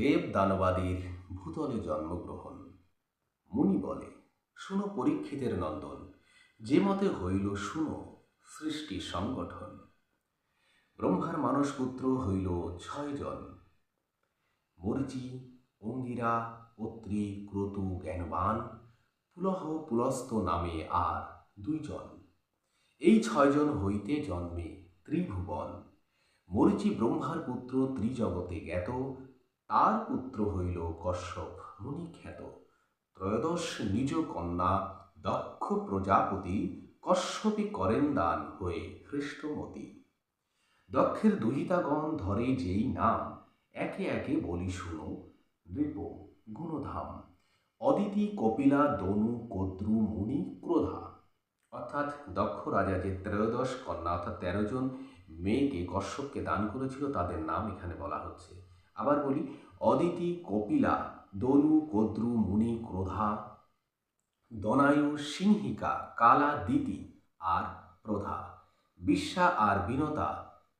দেব দানবাদীর ভূতলে জন্মগ্রহণ। মুনি বলে, শুনো পরীক্ষিতের নন্দন, যে মতে হইল শুনো সৃষ্টি সংগঠন। ব্রহ্মার মানসপুত্র হইল ছয়জন মরিচি, অঙ্গিরা, অত্রি, ক্রতু, জ্ঞানবান, পুলহ, পুলস্ত নামে আর দুইজন এই ছয়জন হইতে জন্মে ত্রিভুবন। মরিচি ব্রহ্মার পুত্র ত্রিজগতে জ্ঞাত তার পুত্র হইল কশ্যপ মুনি খ্যাত ত্রয়োদশ নিজ কন্যা দক্ষ প্রজাপতি কশ্যপে করেন দান হয়ে হৃষ্টমতি দক্ষের দুহিতাগণ ধরে যেই নাম, একে একে বলি শুনো। নৃপ, গুণধাম, অদিতি, কপিলা, দনু, কদ্রু, মুনি, ক্রোধা। অর্থাৎ দক্ষ রাজা যে ত্রয়োদশ কন্যা অর্থাৎ তেরো জন মেয়েকে কশ্যপকে দান করেছিল, তাদের নাম এখানে বলা হচ্ছে। আবার বলি, অদিতি কপিলা, দনু, কদ্রু, মুনি, ক্রোধা, দনায়ু, সিংহিকা, কালা, দিতি আর প্রধা। বিশ্বা আর বিনতা,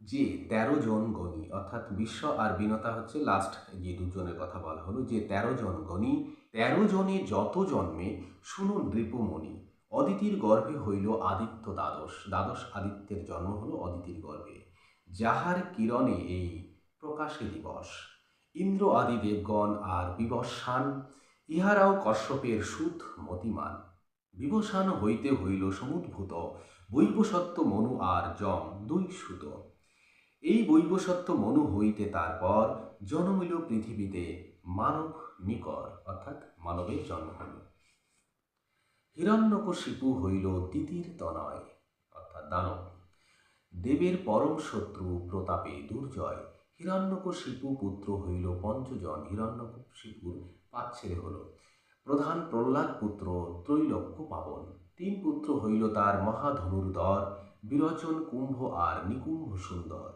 যে তেরো জন গণী, অর্থাৎ বিশ্ব আর বিনতা হচ্ছে লাস্ট যে দুজনের কথা বলা হলো, যে তেরো জন গণী, তেরো জনে যত জন্মে শুনুন নৃপমণি, অদিতির গর্ভে হইল আদিত্য দ্বাদশ দ্বাদশ আদিত্যের জন্ম হলো অদিতির গর্ভে। যাহার কিরণে এই প্রকাশে দিবস। ইন্দ্র আদি দেবগণ আর বিবস্বান ইহারাও কশ্যপের সুত মতিমান। বিবসান হইতে হইল সমুদ্ভূত, বৈবসত্ব মনু আর যম দুই সুত। এই বৈবসত্ব মনু হইতে তারপর জন্মিল পৃথিবীতে মানব নিকর অর্থাৎ মানবের জন্ম হইল। হিরণ্যকশিপু হইল তিতির তনয়, অর্থাৎ দানব। দেবের পরম শত্রু প্রতাপে দুর্জয়। হিরণ্যকশিপু পুত্র হইল পঞ্চজন। হিরণ্যকশিপুর পাঁচ ছেলে হল। প্রধান প্রহ্লাদ পুত্র ত্রৈলক্য পাবন। তিন পুত্র হইল তার মহাধনুর দর, বিরচন কুম্ভ আর নিকুম্ভ সুন্দর।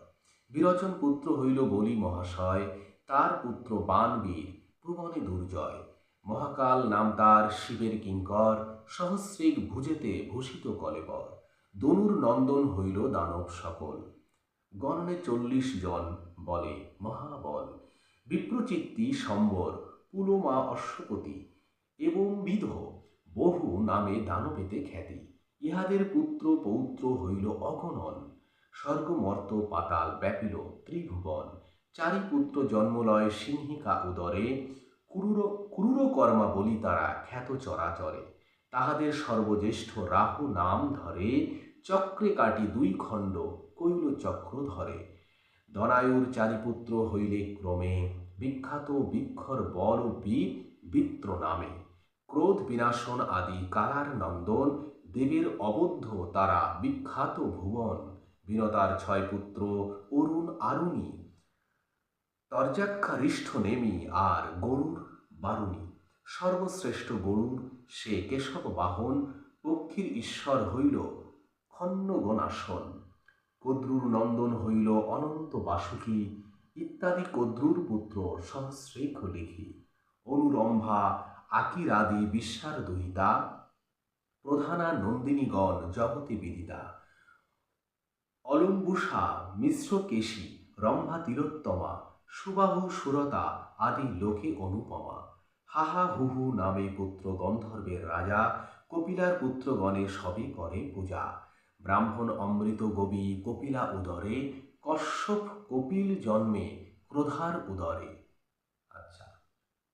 বিরচন পুত্র হইল বলি মহাশয়, তার পুত্র বানবীর ভুবনে দুর্জয়। মহাকাল নাম তার শিবের কিঙ্কর সহস্রিক ভুজেতে ভূষিত কলেবর। দনুর নন্দন হইল দানব সকল। গণনে চল্লিশ জন বলে মহাবল। বিপ্রচিত্তি সম্বর, পুলমা অশ্বপতি এবং বিধ বহু নামে দানবেতে খ্যাতি। ইহাদের পুত্র পৌত্র হইল অগণন। স্বর্গমর্ত পাতাল ব্যাপিল ত্রিভুবন। চারি পুত্র জন্মলয় সিংহিকা উদরে, কুরুর কর্মা বলি তারা খ্যাত চরাচরে। তাহাদের সর্বজ্যেষ্ঠ রাহু নাম ধরে চক্রে কাটি দুই খণ্ড কৈল চক্র ধরে। দনায়ুর চারিপুত্র হইলে ক্রমে বিখ্যাত বিক্ষর বল বীর বিত্র নামে। ক্রোধ বিনাশন আদি কালার নন্দন, দেবের অবদ্ধ তারা বিখ্যাত ভুবন। বিনতার ছয় পুত্র অরুণ আরুণী। তর্যাক্ষা রিষ্ঠ নেমি আর গরুর বারুণী। সর্বশ্রেষ্ঠ গরুর সে কেশব বাহন পক্ষীর ঈশ্বর হইল খন্নগণাসন। কদ্রুর নন্দন হইল অনন্ত বাসুকী, ইত্যাদি কদ্রুর পুত্র সহস্রেখ লিখি। অনুরম্ভা আকিরাদি বিশ্বার দুহিতা প্রধানা নন্দিনীগণ জগতে বিদিতা। অলম্বুষা মিশ্র কেশী রম্ভা তিলোত্তমা, সুবাহু সুরতা আদি লোকে অনুপমা। হাহা হুহু নামে পুত্র গন্ধর্বের রাজা, কপিলার পুত্রগণে সবই করে পূজা। ব্রাহ্মণ অমৃত গবি কপিলা উদরে, কশ্যপ কপিল জন্মে ক্রোধার উদরে। আচ্ছা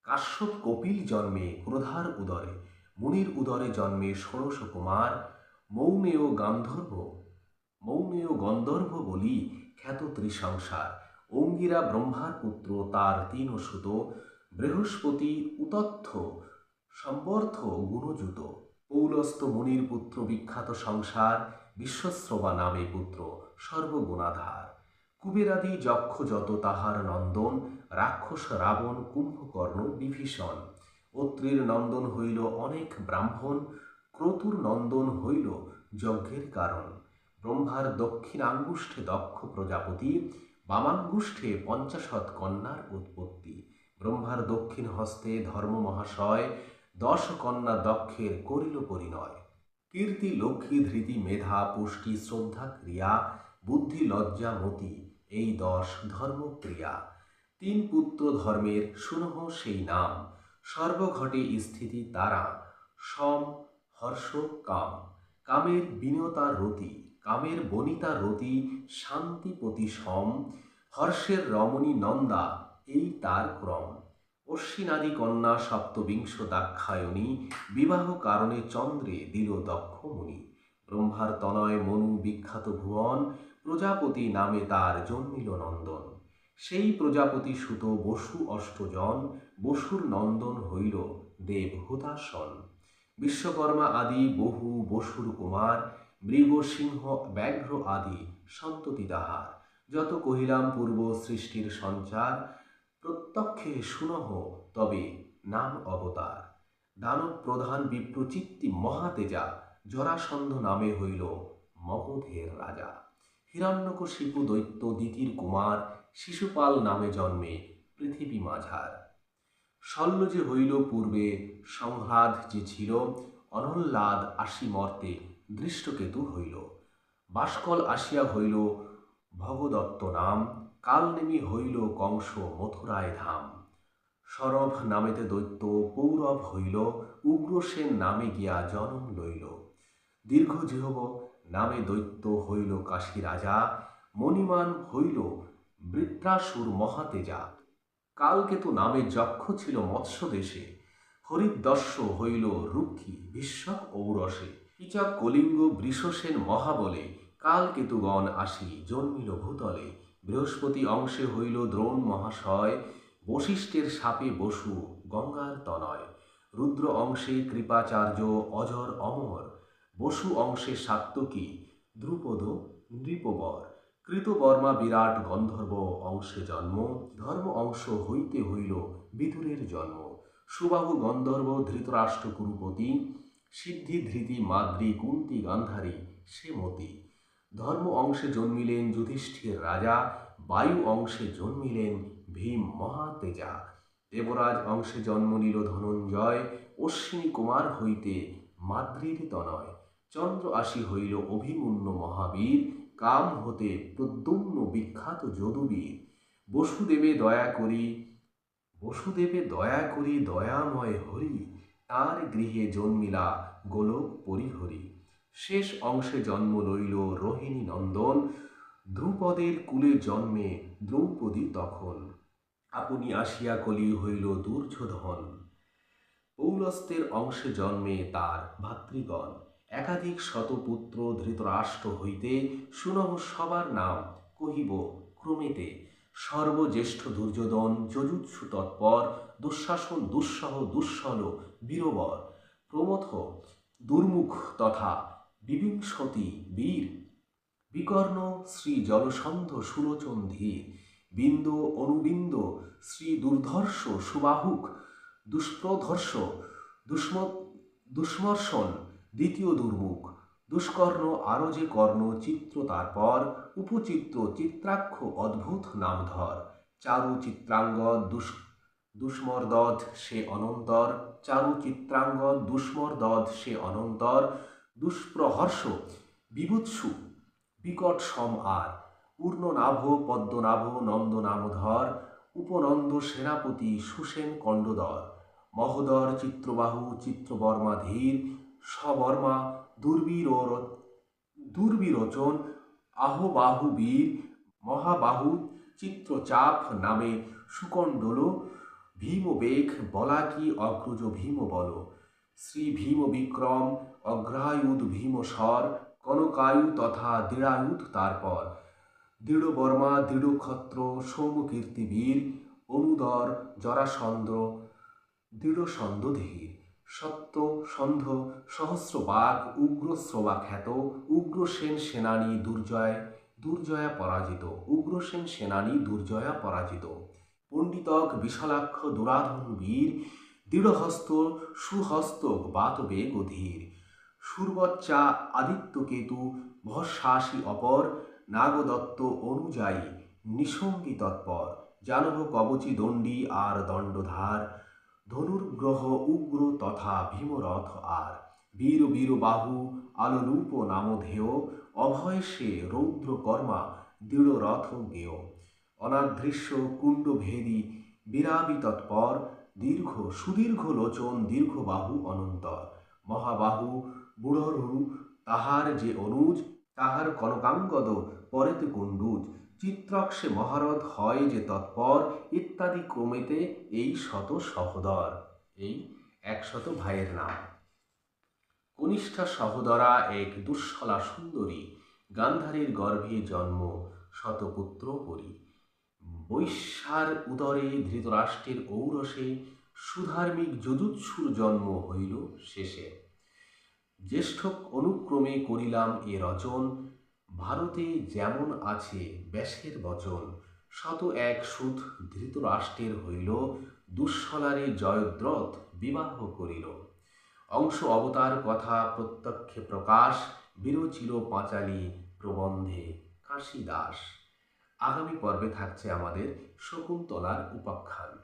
কাশ্যপ কপিল জন্মে ক্রোধার উদরে, মুনির উদরে জন্মে ষোড়শ কুমার, মৌমেয় গান্ধর্ব, মৌমেয় গন্ধর্ব বলি খ্যাত ত্রিসংসার অঙ্গিরা ব্রহ্মার পুত্র তার তিন সুত, বৃহস্পতি উতথ্য সম্বর্থ গুণযুত পৌলস্ত মুনির পুত্র বিখ্যাত সংসার বিশ্বশ্রবা নামে পুত্র সর্বগুণাধার। কুবেরাদি যক্ষ যত তাহার নন্দন, রাক্ষস রাবণ, কুম্ভকর্ণ বিভীষণ। অত্রির নন্দন হইল অনেক ব্রাহ্মণ, ক্রতুর নন্দন হইল যজ্ঞের কারণ। ব্রহ্মার দক্ষিণাঙ্গুষ্ঠে দক্ষ প্রজাপতি, বামাঙ্গুষ্ঠে পঞ্চাশৎ কন্যার উৎপত্তি। ব্রহ্মার দক্ষিণ হস্তে ধর্ম মহাশয় দশ কন্যা দক্ষের করিল পরিণয়। কীর্তি, লক্ষ্মী, ধৃতি, মেধা, পুষ্টি, শ্রদ্ধা, ক্রিয়া, বুদ্ধি, লজ্জা, মতি, এই দশ ধর্মক্রিয়া। তিন পুত্র ধর্মের শুনহ সেই নাম। সর্বঘটে স্থিতি তারা। সম, হর্ষ, কাম। কামের বিনয়তার রতি। কামের বনিতার রতি শান্তিপতি সম। হর্ষের রমণী নন্দা, এই তার ক্রম। অশ্বিনাদি কন্যা সপ্তবিংশ দাক্ষায়ণী বিবাহ কারণে চন্দ্রে দিল দক্ষ মুনি। ব্রহ্মার তনয় মনু বিখ্যাত ভুবন, প্রজাপতি নামে তার জন্মিল নন্দন। সেই প্রজাপতি সুত বসু অষ্টজন, বসুর নন্দন হইল দেব হুতাসন বিশ্বকর্মা আদি, বহু বসুর কুমার, মৃগ সিংহ, ব্যাঘ্র আদি সন্ততি তাহার। যত কহিলাম পূর্ব সৃষ্টির সঞ্চার প্রত্যক্ষে শুনহ তবে নাম অবতার। দানব প্রধান বিপ্রচিত্তি মহাতেজা, জরাসন্ধ নামে হইল মগধের রাজা। হিরণ্যকশিপু দৈত্য দিতির কুমার, শিশুপাল নামে জন্মে পৃথিবী মাঝার। শল্য যে হইল পূর্বে, সংহ্লাদ যে ছিল, অনহ্লাদ আসি মর্তে দৃষ্টকেতু হইল। বাসকল আসিয়া হইল ভগদত্ত নাম, কালনেমি হইল কংস মথুরায় ধাম। সরভ নামেতে দৈত্য পৌরব হইল, উগ্রসেন নামে গিয়া জনম লইল। দীর্ঘ জিহব নামে দৈত্য হইল কাশী রাজা, মণিমান হইল বৃত্রাসুর মহাতেজা। কালকেতু নামে যক্ষ ছিল মৎস্য দেশে হরিদর্শ হইল রুক্ষী ভীষ্মক ঔরসে। কিচক কলিঙ্গ বৃষসেন মহাবলে কালকেতুগণ আসি, জন্মিল ভূতলে। বৃহস্পতি অংশে হইল দ্রোণ মহাশয়, বশিষ্ঠের সাপে বসু গঙ্গার তনয়। রুদ্র অংশে কৃপাচার্য, অজর অমর। বসু অংশে সাত্তকী দ্রুপদ নৃপবর। কৃতবর্মা বিরাট গন্ধর্ব অংশে জন্ম, ধর্ম অংশ হইতে হইল বিদুরের জন্ম। সুবাহু গন্ধর্ব, ধৃতরাষ্ট্র কুরুপতি, সিদ্ধি ধৃতি মাদ্রি কুন্তি গান্ধারী সে মতি। ধর্ম অংশে জন্মিলেন যুধিষ্ঠির রাজা, বায়ু অংশে জন্মিলেন ভীম মহাতেজা। দেবরাজ অংশে জন্ম নিল ধনঞ্জয়, অশ্বিনী কুমার হইতে মাদ্রির তনয়। চন্দ্র আসি হইল অভিমন্য মহাবীর, কাম হতে প্রদ্যুম্ন বিখ্যাত যদুবীর। বসুদেবে দয়া করি, বসুদেবে দয়া করি, দয়াময় হরি, তার গৃহে জন্মিলা গোলক পরিহরি। শেষ অংশে জন্ম লইল রোহিণী নন্দন। ধ্রুপদের কুলে জন্মে দ্রৌপদী তখন। আপনি আসিয়া কলি হইল দুর্যোধন। পৌলস্তের অংশে জন্মে তার ভাতৃগণ। একাধিক শতপুত্র ধৃতরাষ্ট্র হইতে শুনব সবার নাম কহিব ক্রমেতে। সর্বজ্যেষ্ঠ দুর্যোধন, যজুৎসু তৎপর, দুঃশাসন দুঃসহ দুঃসল বীরবর, প্রমথ, দুর্মুখ তথা বিবিংশতি বীর। বিকর্ণ শ্রী জলসন্ধ সুলোচন ধীর বিন্দ অনুবিন্দ শ্রী দুর্ধর্ষ সুবাহুক। দুষ্প্রধর্ষ দুষ্ম দুষ্মর্ষণ দ্বিতীয় দুর্মুখ। দুষ্কর্ণ আরও যে কর্ণ চিত্র তারপর উপচিত্র চিত্রাক্ষ অদ্ভুত নামধর। চারু চিত্রাঙ্গ দুষ দুষ্মর্দধ সে অনন্তর। চারু চিত্রাঙ্গ দুষ্মর্দধ সে অনন্তর। দুষ্প্রহর্ষ, বিভুৎসু, বিকট সম আর পূর্ণনাভ, পদ্মনাভ, নন্দনামধর, উপনন্দ সেনাপতি সুসেন কণ্ডদর, মহোদর চিত্রবাহু চিত্রবর্মা ধীর সবর্মা দুর্বীর দুর্বিরোচন আহবাহু বীর মহাবাহু, চিত্রচাপ নামে সুকণ্ডল, ভীমবেগ, বলাকি অগ্রজ ভীম বল শ্রী ভীম বিক্রম অগ্রায়ুধ ভীমস্বর কনকায়ু তথা দৃঢ়ায়ুধ তারপর দৃঢ়বর্মা দৃঢ়ক্ষত্র বীর, অনুদর জরাসন্দ্র দৃঢ়সন্দ ধীর, সত্য, সন্ধ সহস্রবাগ উগ্রশ্রবা খ্যাত উগ্রসেন সেনানী দুর্জয়, দুর্জয়া পরাজিত উগ্রসেন সেনানী দুর্জয়া পরাজিত। পণ্ডিতক, বিশালাক্ষ দুরাধন বীর, দৃঢ়হস্ত সুহস্তক বাতবেগ অধীর। সুরবচ্চা আদিত্যকেতু ভস্বাসী অপর, নাগদত্ত অনুযায়ী নিসঙ্গী তৎপর। জানব কবচী দণ্ডী আর দণ্ডধার, ধনুর্গ্রহ উগ্র তথা ভীমরথ আর। বীর বীর বাহু আলোরূপ নামধেয় অভয় সে রৌদ্র কর্মা দৃঢ় রথ গেয়। অনাদৃশ্য কুণ্ডভেদী বিরাবি তৎপর, দীর্ঘ সুদীর্ঘ লোচন দীর্ঘ বাহু অনন্তর। মহাবাহু বুড়রু তাহার যে অনুজ, তাহার কনকাঙ্গদ পরেতে কুণ্ডুজ। চিত্রক্ষে মহারথ হয় যে তৎপর, ইত্যাদি ক্রমেতে এই শত সহোদর। এই একশত ভাইয়ের নাম। কনিষ্ঠা সহোদরা এক দুঃস্থলা সুন্দরী, গান্ধারীর গর্ভে জন্ম, শতপুত্র পরি। বৈশ্যার উদরে ধৃতরাষ্ট্রের ঔরসে সুধার্মিক যদুৎসুর জন্ম হইল শেষে। জ্যেষ্ঠ অনুক্রমে করিলাম এ রচন, ভারতে যেমন আছে ব্যাসের বচন, শত এক সুত ধৃতরাষ্ট্রের হইল দুঃস্থলারে জয়দ্রথ বিবাহ করিল। অংশ অবতার কথা প্রত্যক্ষে প্রকাশ বিরচিল পাঁচালী প্রবন্ধে কাশীদাস। আগামী পর্বে থাকছে আমাদের শকুন্তলার উপাখ্যান।